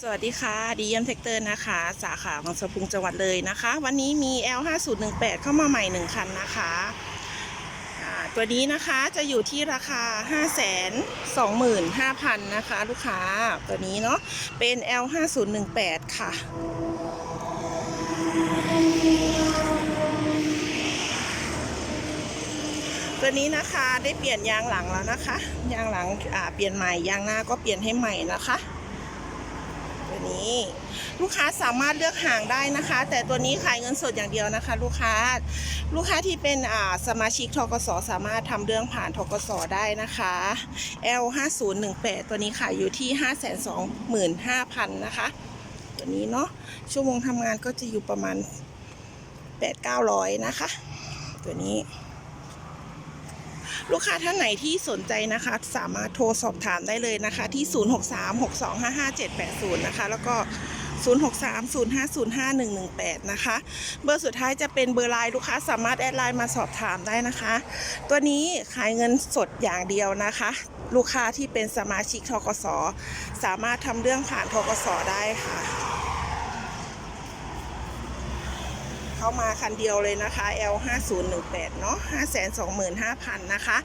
สวัสดีค่ะดีเยี่ยมเทคเตอร์นะคะ สาขาบางสะพุงจังหวัดเลยนะคะ วันนี้มี L5018 เข้ามาใหม่ 1 คันนะคะตัวนี้นะคะจะอยู่ที่ราคา 525,000 นะคะ ลูกค้าตัวนี้เนาะเป็น L5018 ค่ะตัวนี้นะคะได้เปลี่ยนยางหลังแล้วนะคะ ยางหลังเปลี่ยนใหม่ยางหน้าก็เปลี่ยนให้ใหม่นะคะ นี้ ลูกค้าสามารถเลือกหางได้นะคะ แต่ตัวนี้ขายเงินสดอย่างเดียวนะคะ ลูกค้าลูกค้าที่เป็นสมาชิกทกสสามารถทำเรื่องผ่านทกสได้นะคะ L 5 0 1 8ตัวนี้ขายอยู่ที่ 525,000นะคะ ตัวนี้เนาะชั่วโมงทำงานก็จะอยู่ประมาณ 8-900นะคะ ตัวนี้ ลูกค้าท่านไหนที่สนใจนะคะ สามารถโทรสอบถามได้เลยนะคะ ที่ 0636255780 นะคะ แล้วก็ 0630505118 นะคะ เบอร์สุดท้ายจะเป็นเบอร์ไลน์ลูกค้าสามารถแอดไลน์มาสอบถามได้นะคะ ตัวนี้ขายเงินสดอย่างเดียวนะคะ ลูกค้าที่เป็นสมาชิกทกสสามารถทำเรื่องผ่านทกสได้ค่ะ เข้ามาคันเดียวเลยนะคะ L 5 0 1 8เนาะ525,000นะคะ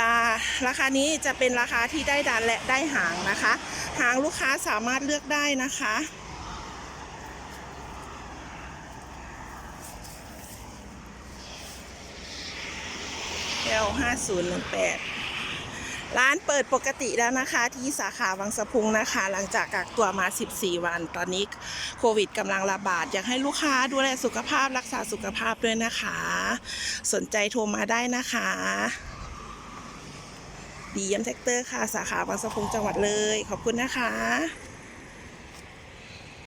อ่าราคานี้จะเป็นราคาที่ได้ดันและได้หางนะคะ หางลูกค้าสามารถเลือกได้นะคะ L 5 0 1 8 ร้านเปิดปกติแล้วนะคะที่สาขาวังสะพุงนะคะ หลังจากกักตัวมา 14 วัน ตอนนี้โควิดกำลังระบาด อยากให้ลูกค้าดูแลสุขภาพรักษาสุขภาพด้วยนะคะ สนใจโทรมาได้นะคะดีเยี่ยมแท็กเตอร์ค่ะ สาขาวังสะพุงจังหวัดเลย ขอบคุณนะคะ